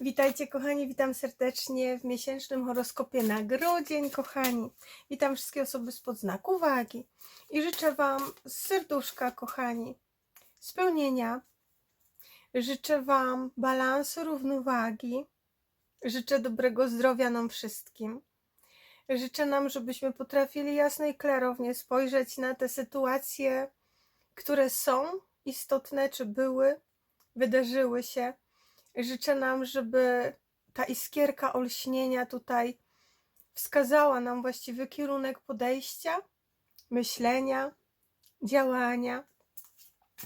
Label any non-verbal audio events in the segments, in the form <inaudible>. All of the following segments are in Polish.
Witajcie kochani, witam serdecznie w miesięcznym horoskopie na grudzień, kochani. Witam wszystkie osoby spod znaku wagi i życzę Wam z serduszka, kochani, spełnienia. Życzę Wam balansu, równowagi. Życzę dobrego zdrowia nam wszystkim. Życzę nam, żebyśmy potrafili jasno i klarownie spojrzeć na te sytuacje, które są istotne, czy były, wydarzyły się Życzę nam, żeby ta iskierka olśnienia tutaj wskazała nam właściwy kierunek podejścia, myślenia, działania.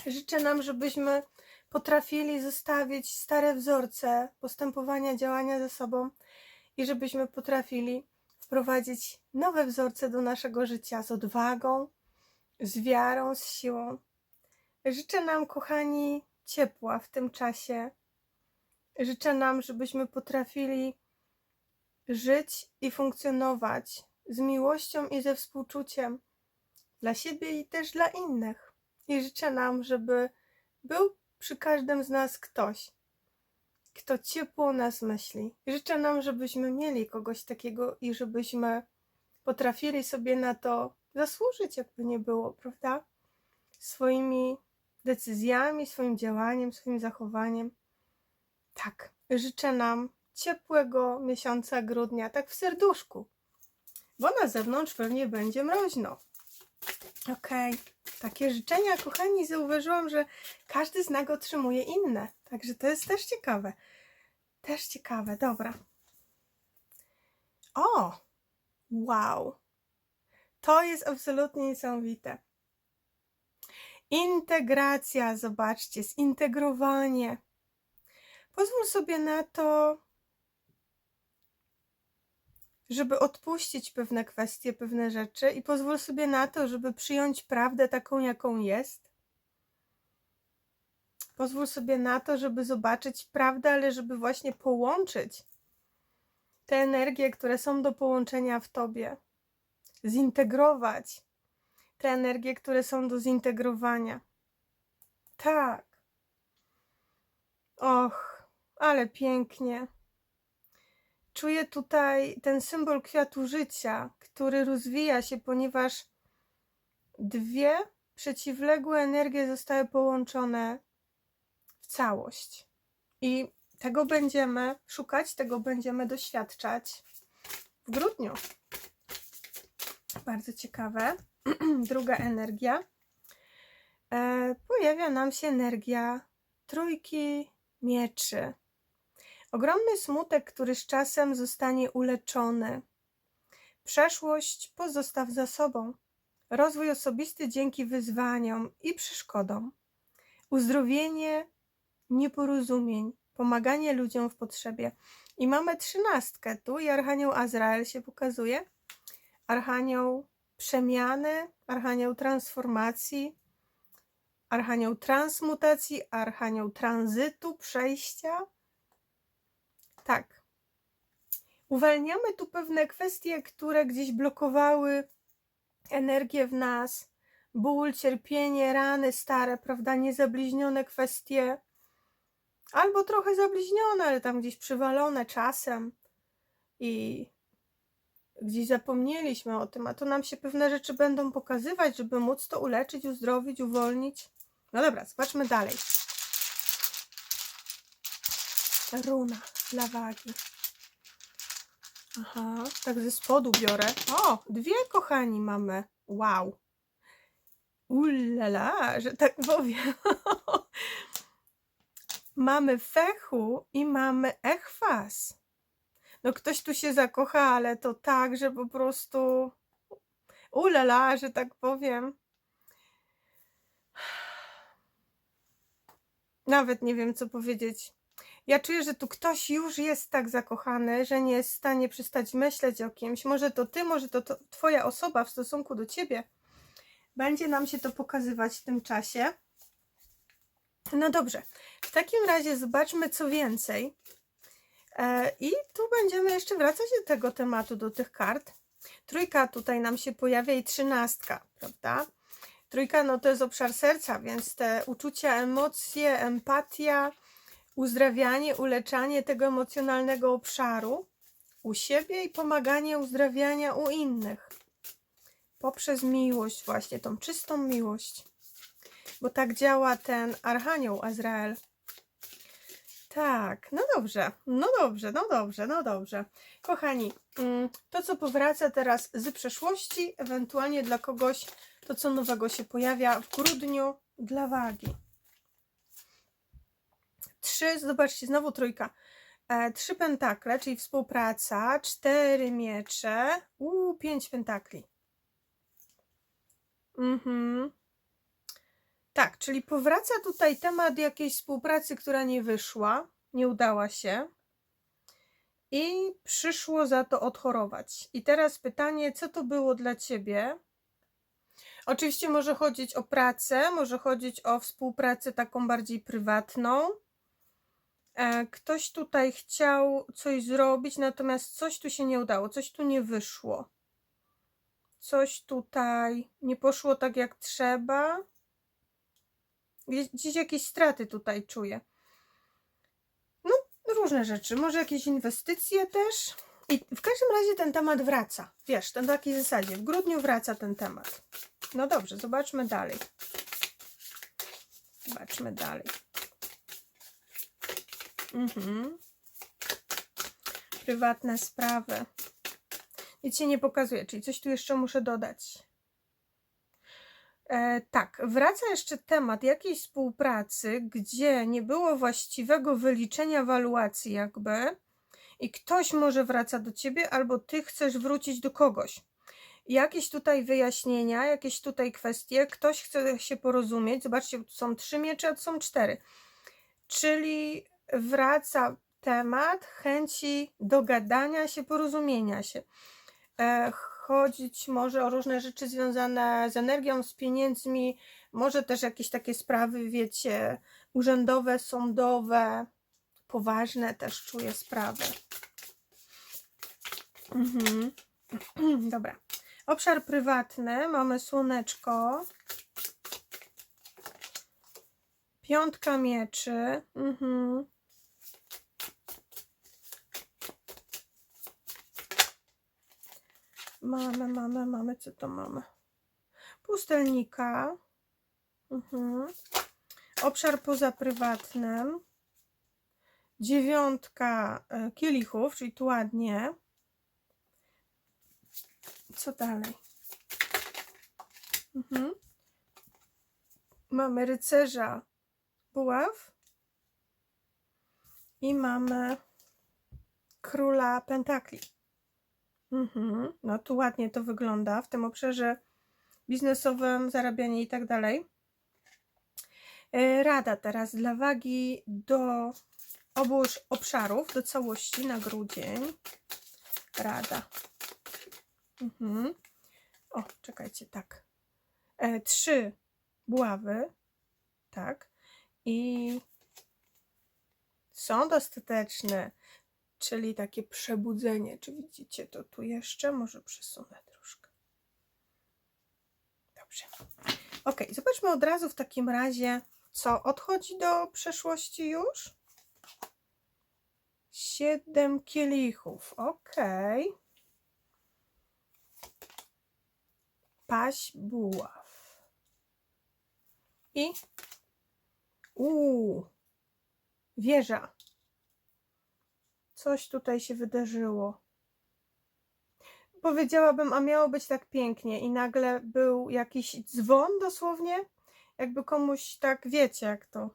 Życzę nam, żebyśmy potrafili zostawić stare wzorce postępowania, działania ze sobą i żebyśmy potrafili wprowadzić nowe wzorce do naszego życia z odwagą, z wiarą, z siłą. Życzę nam, kochani, ciepła w tym czasie, Życzę nam, żebyśmy potrafili żyć i funkcjonować z miłością i ze współczuciem dla siebie i też dla innych. I życzę nam, żeby był przy każdym z nas ktoś, kto ciepło nas myśli. Życzę nam, żebyśmy mieli kogoś takiego i żebyśmy potrafili sobie na to zasłużyć, jakby nie było, prawda? Swoimi decyzjami, swoim działaniem, swoim zachowaniem. Tak, życzę nam ciepłego miesiąca grudnia, tak w serduszku, bo na zewnątrz pewnie będzie mroźno. Okej, takie życzenia, kochani, zauważyłam, że każdy znak otrzymuje inne, także to jest też ciekawe. Też ciekawe, dobra. O, wow, to jest absolutnie niesamowite. Integracja, zobaczcie, zintegrowanie Pozwól sobie na to, żeby odpuścić pewne kwestie, pewne rzeczy i pozwól sobie na to, żeby przyjąć prawdę taką, jaką jest. Pozwól sobie na to, żeby zobaczyć prawdę, ale żeby właśnie połączyć te energie, które są do połączenia w tobie, zintegrować te energie, które są do zintegrowania. Tak. Och, ale pięknie. Czuję tutaj ten symbol kwiatu życia, który rozwija się, ponieważ dwie przeciwległe energie zostały połączone w całość. I tego będziemy szukać, tego będziemy doświadczać w grudniu. Bardzo ciekawe. <clears throat> Druga energia. E, pojawia nam się energia trójki mieczy. Ogromny smutek, który z czasem zostanie uleczony. Przeszłość pozostaw za sobą. Rozwój osobisty dzięki wyzwaniom i przeszkodom. Uzdrowienie nieporozumień, pomaganie ludziom w potrzebie. I mamy trzynastkę tu i Archanioł Azrael się pokazuje. Archanioł przemiany, Archanioł transformacji, Archanioł transmutacji, Archanioł tranzytu, przejścia tak. Uwalniamy tu pewne kwestie, które gdzieś blokowały energię w nas. Ból, cierpienie, rany stare, prawda, niezabliźnione kwestie. Albo trochę zabliźnione, ale tam gdzieś przywalone czasem. I gdzieś zapomnieliśmy o tym, a to nam się pewne rzeczy będą pokazywać, żeby móc to uleczyć, uzdrowić, uwolnić. No dobra, zobaczmy dalej. Runa dla wagi. Aha, tak ze spodu biorę. O, dwie kochani mamy. Wow. Ulala, że tak powiem. <laughs> mamy fechu i mamy echwas. No ktoś tu się zakocha, ale to tak, że po prostu ulala, że tak powiem. Nawet nie wiem, co powiedzieć. Ja czuję, że tu ktoś już jest tak zakochany, że nie jest w stanie przestać myśleć o kimś. Może to ty, może to, to twoja osoba w stosunku do ciebie. Będzie nam się to pokazywać w tym czasie. No dobrze, w takim razie zobaczmy co więcej. E, I tu będziemy jeszcze wracać do tego tematu, do tych kart. Trójka tutaj nam się pojawia i trzynastka, prawda? Trójka no to jest obszar serca, więc te uczucia, emocje, empatia, uzdrawianie, uleczanie tego emocjonalnego obszaru u siebie i pomaganie uzdrawiania u innych. Poprzez miłość, właśnie tą czystą miłość. Bo tak działa ten Archanioł Azrael. Tak, no dobrze, no dobrze, no dobrze, no dobrze. Kochani, mm, to co powraca teraz z przeszłości, ewentualnie dla kogoś to co nowego się pojawia w grudniu dla wagi. Trzy, zobaczcie, znowu trójka. E, trzy pentakle, czyli współpraca, cztery miecze, u pięć pentakli. Mhm. Tak, czyli powraca tutaj temat jakiejś współpracy, która nie wyszła, nie udała się i przyszło za to odchorować. I teraz pytanie, co to było dla ciebie? Oczywiście może chodzić o pracę, może chodzić o współpracę taką bardziej prywatną. E, Ktoś tutaj chciał coś zrobić, natomiast coś tu się nie udało, coś tu nie wyszło. Coś tutaj nie poszło tak jak trzeba. Gdzieś, jakieś straty tutaj czuję. No, różne rzeczy. Może jakieś inwestycje też. I w każdym razie ten temat wraca. Wiesz, ten takiej zasadzie. W grudniu wraca ten temat. No dobrze, zobaczmy dalej. Zobaczmy dalej. Mhm. Prywatne sprawy. Nic się nie pokazuje, czyli coś tu jeszcze muszę dodać. E, tak, wraca jeszcze temat jakiejś współpracy, gdzie nie było właściwego wyliczenia waluacji, jakby, i ktoś może wraca do ciebie, albo ty chcesz wrócić do kogoś. Jakieś tutaj wyjaśnienia, jakieś tutaj kwestie, ktoś chce się porozumieć. Zobaczcie, tu są trzy miecze, a tu są cztery. Czyli wraca temat chęci dogadania się, porozumienia się. E, chodzić może o różne rzeczy związane z energią, z pieniędzmi, może też jakieś takie sprawy, wiecie, urzędowe, sądowe, poważne też czuję sprawy. Mhm. <clears throat> Dobra. Obszar prywatny, mamy słoneczko. Piątka mieczy. Mhm. Mamy, mamy, mamy, co to mamy? Pustelnika. Mhm. Obszar poza prywatnym. Dziewiątka e, kielichów, czyli tu ładnie. Co dalej? Mhm. Mamy rycerza buław. I mamy króla pentakli. Mhm. No tu ładnie to wygląda w tym obszarze biznesowym, zarabianie i tak dalej. E, Rada teraz dla wagi do obu obszarów, do całości na grudzień. Rada. Mhm. O, czekajcie, tak. E, trzy buławy, tak. I sąd ostateczny, czyli takie przebudzenie. Czy widzicie to tu jeszcze? Może przesunę troszkę. Dobrze. Ok, zobaczmy od razu w takim razie, co odchodzi do przeszłości już. Siedem kielichów. Ok. Paść buław. I uuu, wieża. Coś tutaj się wydarzyło. Powiedziałabym, a miało być tak pięknie, i nagle był jakiś dzwon dosłownie, jakby komuś tak wiecie, jak to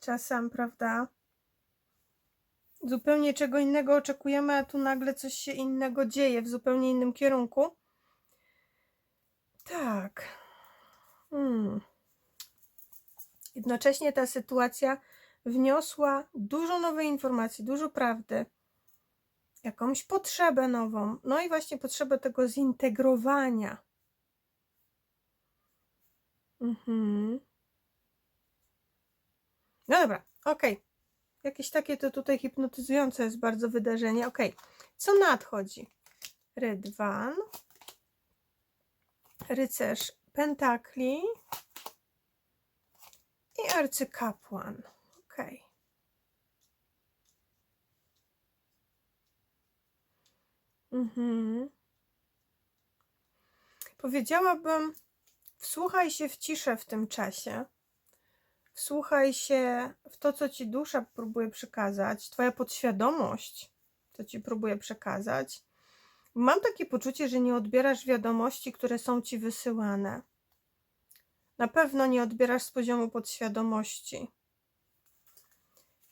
czasem, prawda? Zupełnie czego innego oczekujemy, a tu nagle coś się innego dzieje w zupełnie innym kierunku. Tak. Hmm. Jednocześnie ta sytuacja wniosła dużo nowej informacji, dużo prawdy, jakąś potrzebę nową, no i właśnie potrzebę tego zintegrowania. Mhm. No dobra, okej. Okay. Jakieś takie to tutaj hipnotyzujące jest bardzo wydarzenie. Okay. co nadchodzi? Rydwan, rycerz pentakli i arcykapłan. Ok. Mhm. Powiedziałabym, wsłuchaj się w ciszę w tym czasie. Wsłuchaj się w to, co ci dusza próbuje przekazać, twoja podświadomość, co ci próbuje przekazać. Mam takie poczucie, że nie odbierasz wiadomości, które są ci wysyłane. Na pewno nie odbierasz z poziomu podświadomości.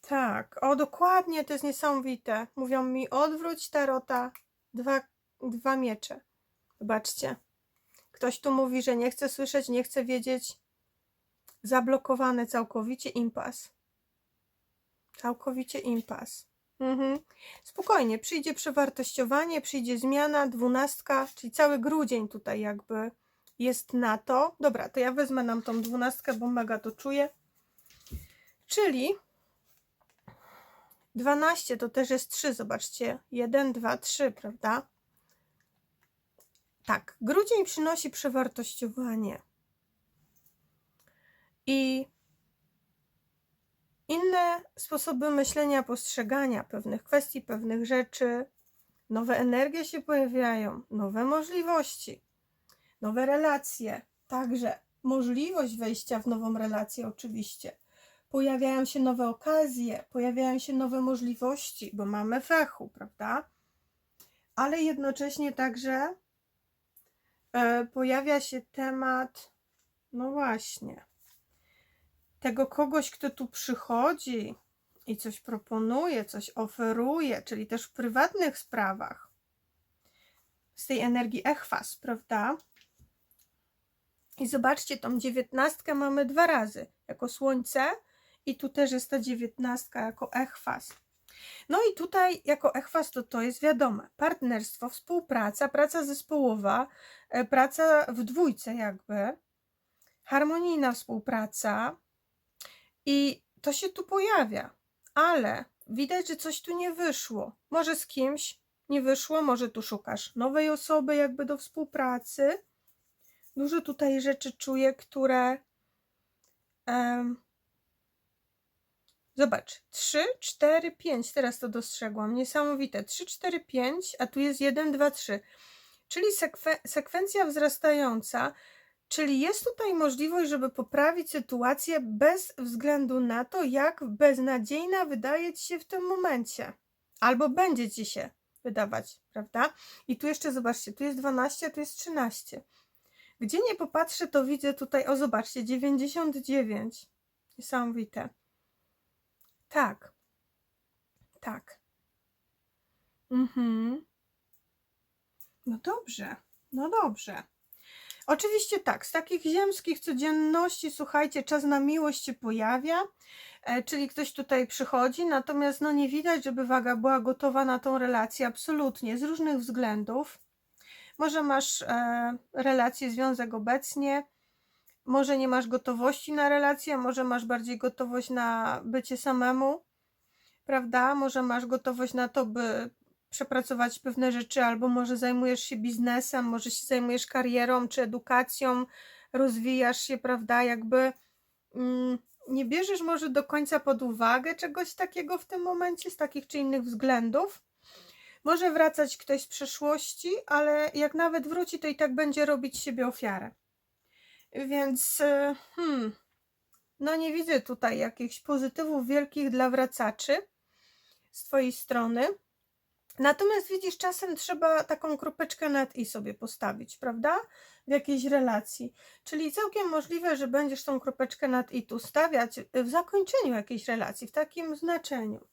Tak, o dokładnie, to jest niesamowite. Mówią mi, odwróć tarota, dwa, dwa miecze. Zobaczcie. Ktoś tu mówi, że nie chce słyszeć, nie chce wiedzieć. Zablokowany całkowicie impas. Całkowicie impas. Mhm. Spokojnie, przyjdzie przewartościowanie, przyjdzie zmiana, dwunastka, czyli cały grudzień tutaj jakby jest na to. Dobra, to ja wezmę nam tą dwunastkę, bo mega to czuję. Czyli 12 to też jest 3, zobaczcie. 1, 2, 3, prawda? Tak, grudzień przynosi przewartościowanie. I inne sposoby myślenia, postrzegania pewnych kwestii, pewnych rzeczy. Nowe energie się pojawiają, nowe możliwości, nowe relacje. Także możliwość wejścia w nową relację, oczywiście. Pojawiają się nowe okazje, pojawiają się nowe możliwości, bo mamy fechu, prawda? Ale jednocześnie także e, pojawia się temat, no właśnie, tego kogoś, kto tu przychodzi i coś proponuje, coś oferuje, czyli też w prywatnych sprawach. Z tej energii echwas, prawda? I zobaczcie, tą dziewiętnastkę mamy dwa razy, jako słońce i tu też jest ta dziewiętnastka jako echwas. No i tutaj jako echwas to to jest wiadome. Partnerstwo, współpraca, praca zespołowa, e, praca w dwójce jakby, harmonijna współpraca i to się tu pojawia, ale widać, że coś tu nie wyszło. Może z kimś nie wyszło, może tu szukasz nowej osoby jakby do współpracy. Dużo tutaj rzeczy czuję, które um, Zobacz, 3, 4, 5, teraz to dostrzegłam, niesamowite. 3, 4, 5, a tu jest 1, 2, 3. Czyli sekwe sekwencja wzrastająca, czyli jest tutaj możliwość, żeby poprawić sytuację bez względu na to, jak beznadziejna wydaje ci się w tym momencie. Albo będzie ci się wydawać, prawda? I tu jeszcze zobaczcie, tu jest 12, a tu jest 13. Gdzie nie popatrzę, to widzę tutaj, o zobaczcie, 99. Niesamowite. Tak. Tak. Mhm. No dobrze. No dobrze. Oczywiście tak, z takich ziemskich codzienności, słuchajcie, czas na miłość się pojawia, e, czyli ktoś tutaj przychodzi, natomiast no nie widać, żeby waga była gotowa na tą relację, absolutnie, z różnych względów. Może masz e, relację, związek obecnie, może nie masz gotowości na relację, może masz bardziej gotowość na bycie samemu, prawda? Może masz gotowość na to, by przepracować pewne rzeczy, albo może zajmujesz się biznesem, może się zajmujesz karierą czy edukacją, rozwijasz się, prawda? Jakby mm, nie bierzesz może do końca pod uwagę czegoś takiego w tym momencie z takich czy innych względów. Może wracać ktoś z przeszłości, ale jak nawet wróci, to i tak będzie robić siebie ofiarę. Więc e, hmm, no nie widzę tutaj jakichś pozytywów wielkich dla wracaczy z Twojej strony. Natomiast widzisz, czasem trzeba taką kropeczkę nad i sobie postawić, prawda? W jakiejś relacji. Czyli całkiem możliwe, że będziesz tą kropeczkę nad i tu stawiać w zakończeniu jakiejś relacji, w takim znaczeniu.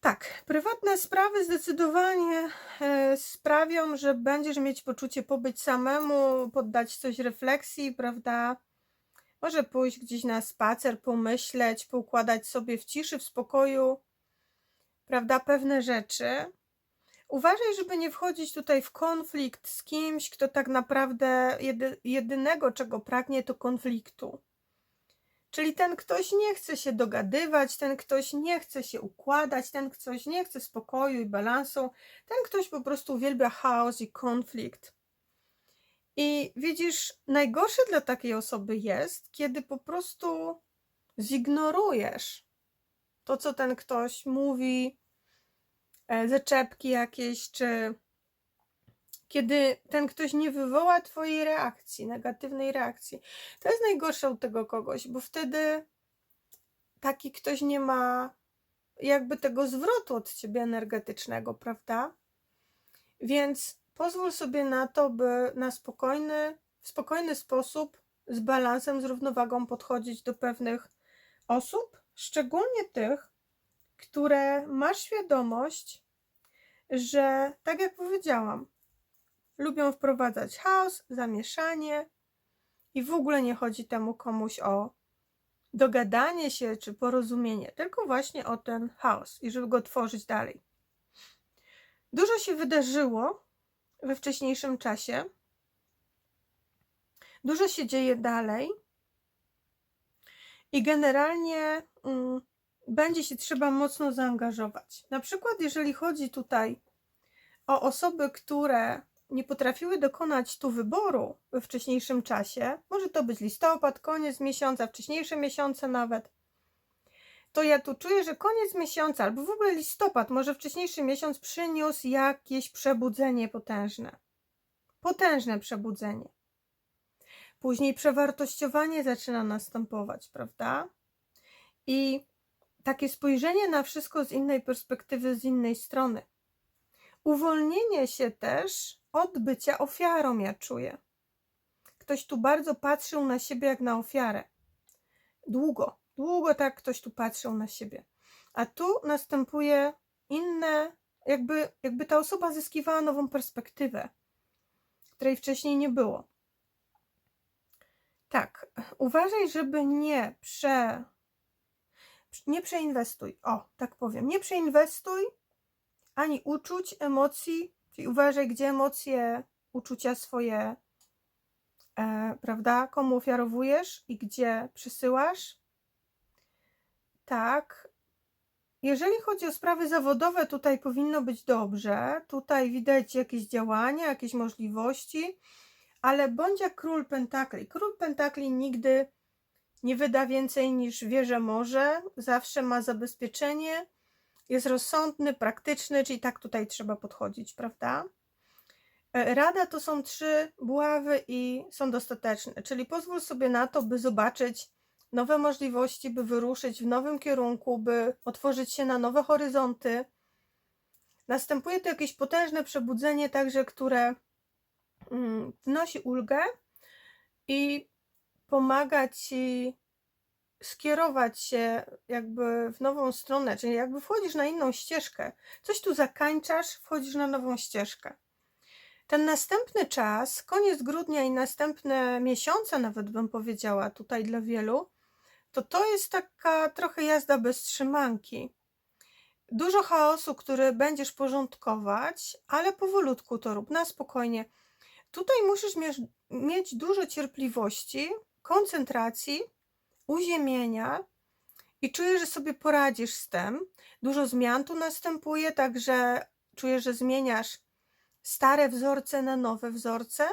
Tak, prywatne sprawy zdecydowanie e, sprawią, że będziesz mieć poczucie pobyć samemu, poddać coś refleksji, prawda? Może pójść gdzieś na spacer, pomyśleć, poukładać sobie w ciszy, w spokoju, prawda, pewne rzeczy. Uważaj, żeby nie wchodzić tutaj w konflikt z kimś, kto tak naprawdę jedy, jedynego, czego pragnie, to konfliktu. Czyli ten ktoś nie chce się dogadywać, ten ktoś nie chce się układać, ten ktoś nie chce spokoju i balansu, ten ktoś po prostu uwielbia chaos i konflikt. I widzisz, najgorsze dla takiej osoby jest, kiedy po prostu zignorujesz to, co ten ktoś mówi, e, zaczepki jakieś, czy kiedy ten ktoś nie wywoła twojej reakcji, negatywnej reakcji. To jest najgorsze u tego kogoś, bo wtedy taki ktoś nie ma jakby tego zwrotu od ciebie energetycznego, prawda? Więc pozwól sobie na to, by na spokojny, w spokojny sposób, z balansem, z równowagą podchodzić do pewnych osób, szczególnie tych, które masz świadomość, że tak jak powiedziałam, lubią wprowadzać chaos, zamieszanie i w ogóle nie chodzi temu komuś o dogadanie się czy porozumienie, tylko właśnie o ten chaos i żeby go tworzyć dalej. Dużo się wydarzyło we wcześniejszym czasie. Dużo się dzieje dalej. I generalnie mm, będzie się trzeba mocno zaangażować. Na przykład, jeżeli chodzi tutaj o osoby, które nie potrafiły dokonać tu wyboru we wcześniejszym czasie, może to być listopad, koniec miesiąca, wcześniejsze miesiące nawet, to ja tu czuję, że koniec miesiąca albo w ogóle listopad, może wcześniejszy miesiąc przyniósł jakieś przebudzenie potężne. Potężne przebudzenie. Później przewartościowanie zaczyna następować, prawda? I takie spojrzenie na wszystko z innej perspektywy, z innej strony. Uwolnienie się też od bycia ofiarą, ja czuję. Ktoś tu bardzo patrzył na siebie jak na ofiarę. Długo, długo tak ktoś tu patrzył na siebie. A tu następuje inne, jakby, jakby ta osoba zyskiwała nową perspektywę, której wcześniej nie było. Tak, uważaj, żeby nie prze. Nie przeinwestuj. O, tak powiem. Nie przeinwestuj ani uczuć, emocji, czyli uważaj, gdzie emocje, uczucia swoje, e, prawda, komu ofiarowujesz i gdzie przysyłasz. Tak. Jeżeli chodzi o sprawy zawodowe, tutaj powinno być dobrze. Tutaj widać jakieś działania, jakieś możliwości, ale bądź jak król pentakli. Król pentakli nigdy nie wyda więcej niż wie, że może, zawsze ma zabezpieczenie, jest rozsądny, praktyczny, czyli tak tutaj trzeba podchodzić, prawda? E, Rada to są trzy buławy i są dostateczne, czyli pozwól sobie na to, by zobaczyć nowe możliwości, by wyruszyć w nowym kierunku, by otworzyć się na nowe horyzonty. Następuje tu jakieś potężne przebudzenie, także które mm, wnosi ulgę i pomaga ci skierować się jakby w nową stronę, czyli jakby wchodzisz na inną ścieżkę. Coś tu zakańczasz, wchodzisz na nową ścieżkę. Ten następny czas, koniec grudnia i następne miesiące, nawet bym powiedziała tutaj dla wielu, to to jest taka trochę jazda bez trzymanki. Dużo chaosu, który będziesz porządkować, ale powolutku to rób, na spokojnie. Tutaj musisz mieć, dużo cierpliwości, koncentracji, uziemienia i czuję, że sobie poradzisz z tym. Dużo zmian tu następuje, także czuję, że zmieniasz stare wzorce na nowe wzorce.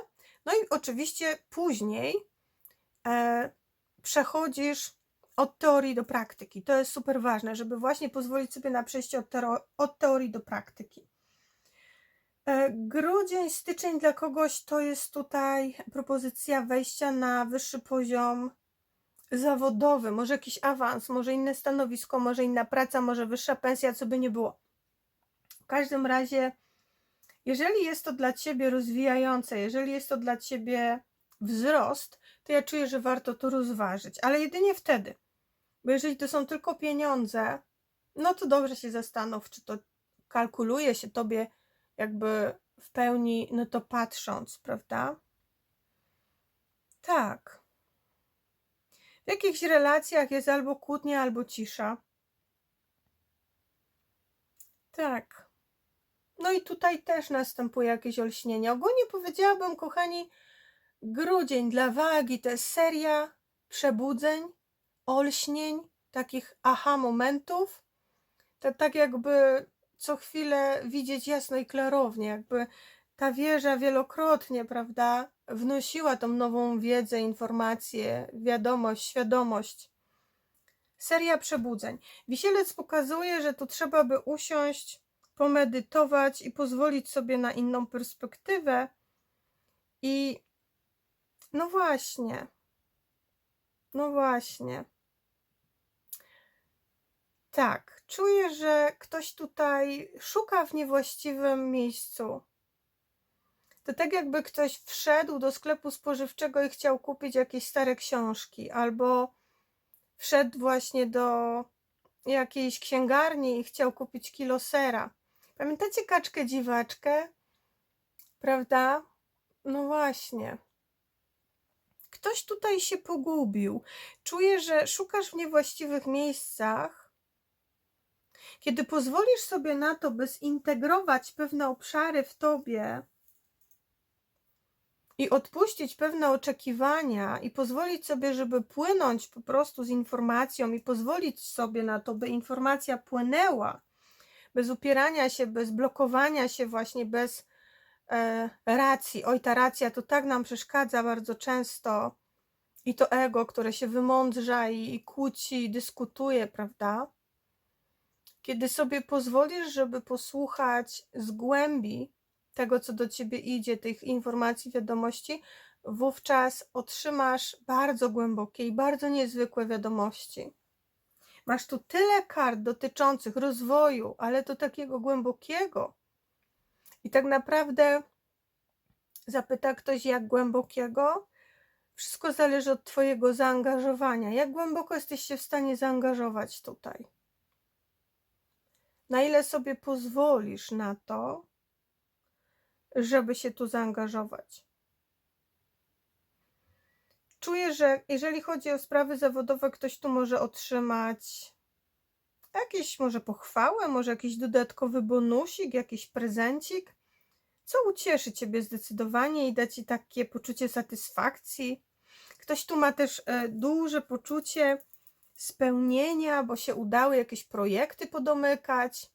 No i oczywiście później e, przechodzisz od teorii do praktyki. To jest super ważne, żeby właśnie pozwolić sobie na przejście od, od teorii do praktyki. E, Grudzień, styczeń dla kogoś to jest tutaj propozycja wejścia na wyższy poziom zawodowy, może jakiś awans, może inne stanowisko, może inna praca, może wyższa pensja, co by nie było. W każdym razie, jeżeli jest to dla ciebie rozwijające, jeżeli jest to dla ciebie wzrost, to ja czuję, że warto to rozważyć, ale jedynie wtedy. Bo jeżeli to są tylko pieniądze, no to dobrze się zastanów, czy to kalkuluje się tobie jakby w pełni, no to patrząc, prawda? Tak. W jakichś relacjach jest albo kłótnia, albo cisza. Tak. No i tutaj też następuje jakieś olśnienie. Ogólnie powiedziałabym, kochani, grudzień dla wagi to jest seria przebudzeń, olśnień, takich aha momentów. To tak jakby co chwilę widzieć jasno i klarownie, jakby ta wieża wielokrotnie, prawda, wnosiła tą nową wiedzę, informację, wiadomość, świadomość. Seria przebudzeń. Wisielec pokazuje, że tu trzeba by usiąść pomedytować i pozwolić sobie na inną perspektywę. I no właśnie, no właśnie. Tak, czuję, że ktoś tutaj szuka w niewłaściwym miejscu. To tak jakby ktoś wszedł do sklepu spożywczego i chciał kupić jakieś stare książki, albo wszedł właśnie do jakiejś księgarni i chciał kupić kilo sera. Pamiętacie kaczkę dziwaczkę? Prawda? No właśnie. Ktoś tutaj się pogubił. Czuję, że szukasz w niewłaściwych miejscach. Kiedy pozwolisz sobie na to, by zintegrować pewne obszary w tobie i odpuścić pewne oczekiwania i pozwolić sobie, żeby płynąć po prostu z informacją i pozwolić sobie na to, by informacja płynęła bez upierania się, bez blokowania się, właśnie bez e, racji. Oj, ta racja to tak nam przeszkadza bardzo często. I to ego, które się wymądrza i, i kłóci, i dyskutuje, prawda? Kiedy sobie pozwolisz, żeby posłuchać z głębi tego, co do ciebie idzie, tych informacji, wiadomości, wówczas otrzymasz bardzo głębokie i bardzo niezwykłe wiadomości. Masz tu tyle kart dotyczących rozwoju, ale to takiego głębokiego. I tak naprawdę zapyta ktoś, jak głębokiego? Wszystko zależy od Twojego zaangażowania. Jak głęboko jesteś się w stanie zaangażować tutaj? Na ile sobie pozwolisz na to, żeby się tu zaangażować? Czuję, że jeżeli chodzi o sprawy zawodowe, ktoś tu może otrzymać jakieś może pochwałę, może jakiś dodatkowy bonusik, jakiś prezencik, co ucieszy Ciebie zdecydowanie i da Ci takie poczucie satysfakcji. Ktoś tu ma też e, duże poczucie spełnienia, bo się udały jakieś projekty podomykać,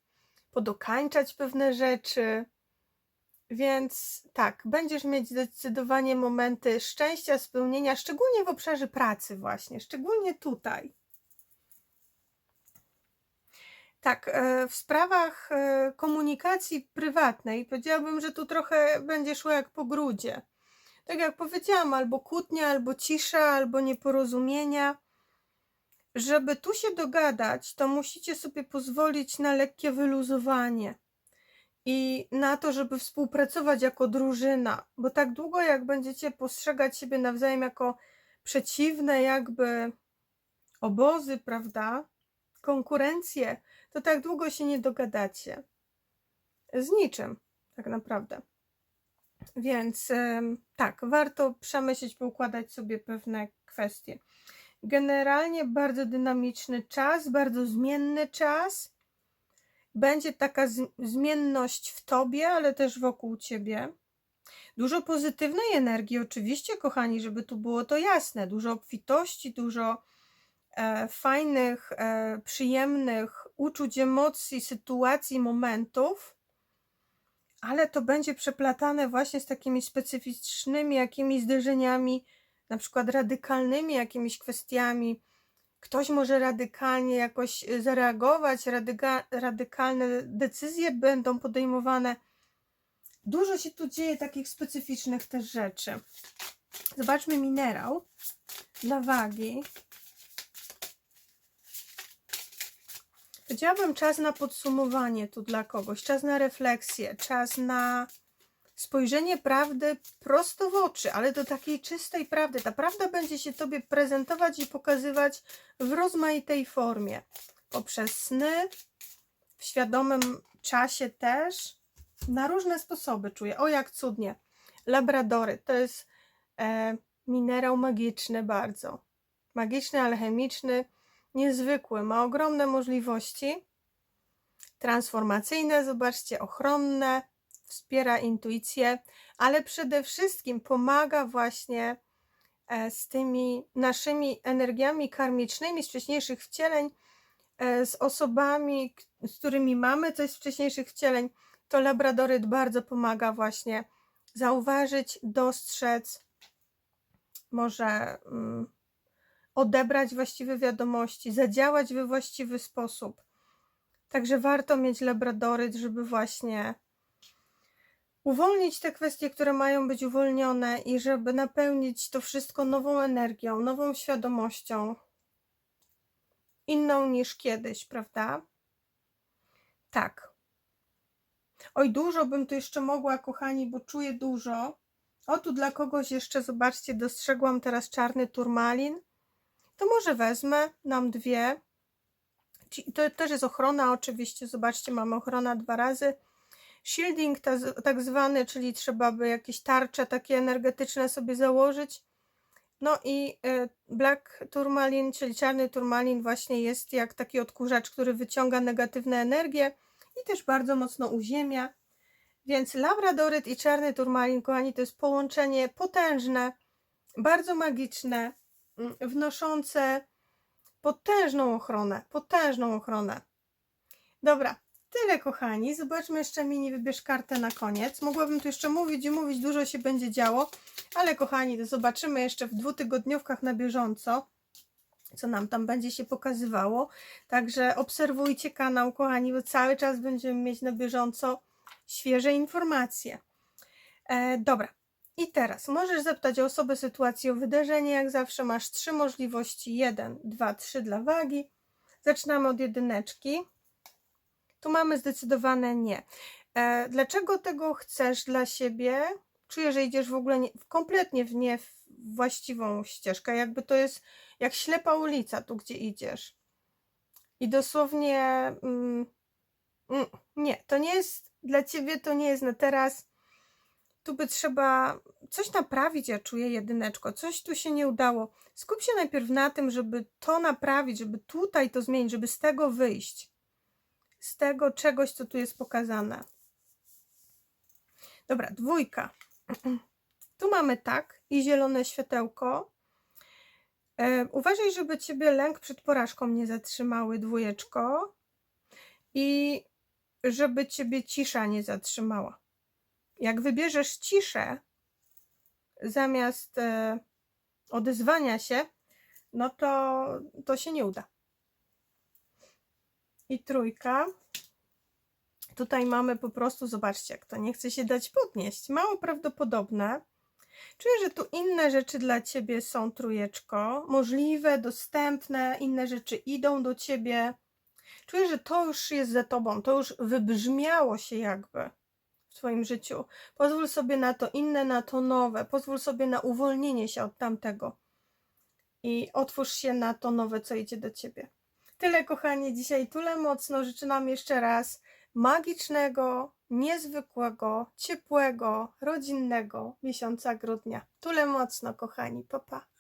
podokańczać pewne rzeczy. Więc tak, będziesz mieć zdecydowanie momenty szczęścia, spełnienia, szczególnie w obszarze pracy, właśnie, szczególnie tutaj. Tak, e, w sprawach e, komunikacji prywatnej powiedziałabym, że tu trochę będzie szło jak po grudzie. Tak jak powiedziałam, albo kłótnia, albo cisza, albo nieporozumienia. Żeby tu się dogadać, to musicie sobie pozwolić na lekkie wyluzowanie i na to, żeby współpracować jako drużyna, bo tak długo jak będziecie postrzegać siebie nawzajem jako przeciwne, jakby obozy, prawda? Konkurencje, to tak długo się nie dogadacie. Z niczym, tak naprawdę. Więc tak, warto przemyśleć, poukładać sobie pewne kwestie. Generalnie bardzo dynamiczny czas, bardzo zmienny czas. Będzie taka zmienność w tobie, ale też wokół ciebie. Dużo pozytywnej energii, oczywiście, kochani, żeby tu było to jasne. Dużo obfitości, dużo e, fajnych, e, przyjemnych uczuć, emocji, sytuacji, momentów, ale to będzie przeplatane właśnie z takimi specyficznymi jakimiś zderzeniami, na przykład radykalnymi jakimiś kwestiami. Ktoś może radykalnie jakoś zareagować, radyka, radykalne decyzje będą podejmowane. Dużo się tu dzieje takich specyficznych też rzeczy. Zobaczmy minerał dla wagi. Powiedziałabym czas na podsumowanie tu dla kogoś, czas na refleksję, czas na spojrzenie prawdy prosto w oczy, ale do takiej czystej prawdy. Ta prawda będzie się Tobie prezentować i pokazywać w rozmaitej formie. Poprzez sny, w świadomym czasie też, na różne sposoby czuję. O, jak cudnie. Labradory to jest e, minerał magiczny bardzo. Magiczny, alchemiczny niezwykły, ma ogromne możliwości transformacyjne, zobaczcie, ochronne, wspiera intuicję, ale przede wszystkim pomaga właśnie e, z tymi naszymi energiami karmicznymi z wcześniejszych wcieleń, e, z osobami, z którymi mamy coś z wcześniejszych wcieleń, to labradoryt bardzo pomaga właśnie zauważyć, dostrzec, może mm, odebrać właściwe wiadomości, zadziałać we właściwy sposób. Także warto mieć labradoryt, żeby właśnie uwolnić te kwestie, które mają być uwolnione i żeby napełnić to wszystko nową energią, nową świadomością, inną niż kiedyś, prawda? Tak. Oj, dużo bym tu jeszcze mogła, kochani, bo czuję dużo. O, tu dla kogoś jeszcze, zobaczcie, dostrzegłam teraz czarny turmalin. To może wezmę nam dwie. To też jest ochrona, oczywiście. Zobaczcie, mamy ochrona dwa razy. Shielding ta, tak zwany, czyli trzeba by jakieś tarcze takie energetyczne sobie założyć. No i e, Black Turmalin, czyli czarny turmalin, właśnie jest jak taki odkurzacz, który wyciąga negatywne energie i też bardzo mocno uziemia. Więc labradoryt i czarny turmalin, kochani, to jest połączenie potężne, bardzo magiczne, mm, wnoszące potężną ochronę, potężną ochronę. Dobra, tyle kochani. Zobaczmy jeszcze mini, wybierz kartę na koniec. Mogłabym tu jeszcze mówić i mówić, dużo się będzie działo, ale kochani, to zobaczymy jeszcze w dwutygodniówkach na bieżąco, co nam tam będzie się pokazywało. Także obserwujcie kanał, kochani, bo cały czas będziemy mieć na bieżąco świeże informacje. E, dobra. I teraz możesz zapytać o osobę, sytuację, o wydarzenie. Jak zawsze masz trzy możliwości. Jeden, dwa, trzy dla wagi. Zaczynamy od jedyneczki. Tu mamy zdecydowane nie. E, dlaczego tego chcesz dla siebie? Czuję, że idziesz w ogóle nie, kompletnie w nie w właściwą ścieżkę. Jakby to jest jak ślepa ulica, tu gdzie idziesz. I dosłownie mm, mm, nie, to nie jest dla ciebie, to nie jest na teraz. Tu by trzeba coś naprawić, ja czuję jedyneczko. Coś tu się nie udało. Skup się najpierw na tym, żeby to naprawić, żeby tutaj to zmienić, żeby z tego wyjść. Z tego czegoś, co tu jest pokazane. Dobra, dwójka. <clears throat> Tu mamy tak i zielone światełko. E, uważaj, żeby ciebie lęk przed porażką nie zatrzymały, dwójeczko. I żeby ciebie cisza nie zatrzymała. Jak wybierzesz ciszę zamiast e, odezwania się, no to to się nie uda. I trójka. Tutaj mamy po prostu, zobaczcie, jak to nie chce się dać podnieść. Mało prawdopodobne. Czuję, że tu inne rzeczy dla ciebie są, trójeczko. Możliwe, dostępne, inne rzeczy idą do ciebie. Czuję, że to już jest za tobą, to już wybrzmiało się jakby w twoim życiu. Pozwól sobie na to inne, na to nowe. Pozwól sobie na uwolnienie się od tamtego. I otwórz się na to nowe, co idzie do ciebie. Tyle, kochani, dzisiaj tyle mocno. Życzę nam jeszcze raz magicznego, niezwykłego, ciepłego, rodzinnego miesiąca grudnia. Tyle mocno, kochani. Papa. Pa.